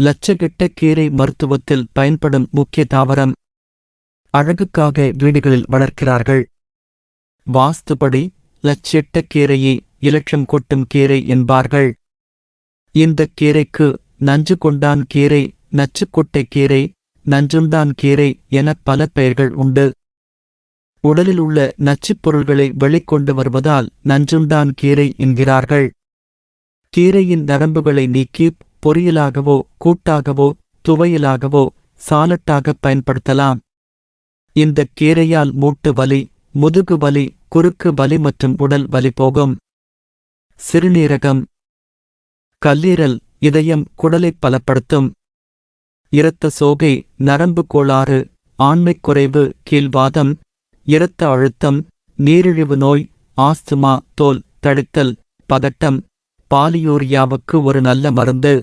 லட்சகிட்ட கீரை மருத்துவத்தில் பயன்படும் முக்கிய தாவரம் அழகுக்காக வீடுகளில் வளர்க்கிறார்கள். வாஸ்துபடி லட்செட்ட கீரையை இலட்சம் கொட்டும் கீரை என்பார்கள். இந்தக் கீரைக்கு நஞ்சு கொண்டான் கீரை நச்சுக்கொட்டை கீரை நஞ்சுண்டான் கீரை என பல பெயர்கள் உண்டு. உடலில் உள்ள நச்சுப் பொருள்களை வெளிக்கொண்டு வருவதால் நஞ்சுண்டான் கீரை என்கிறார்கள். கீரையின் நரம்புகளை நீக்கி பொரியலாகவோ கூட்டாகவோ துவையலாகவோ சாலட்டாக பயன்படுத்தலாம். இந்த கீரையால் மூட்டு வலி முதுகு வலி குறுக்கு வலி மற்றும் உடல் வலி போகும். சிறுநீரகம் கல்லீரல் இதயம் குடலைப் பலப்படுத்தும். இரத்த சோகை நரம்பு கோளாறு ஆண்மைக் குறைவு கீழ்வாதம் இரத்த அழுத்தம் நீரிழிவு நோய் ஆஸ்துமா தோல் தடுத்தல் பதட்டம் பாலியூரியாவுக்கு ஒரு நல்ல மருந்து.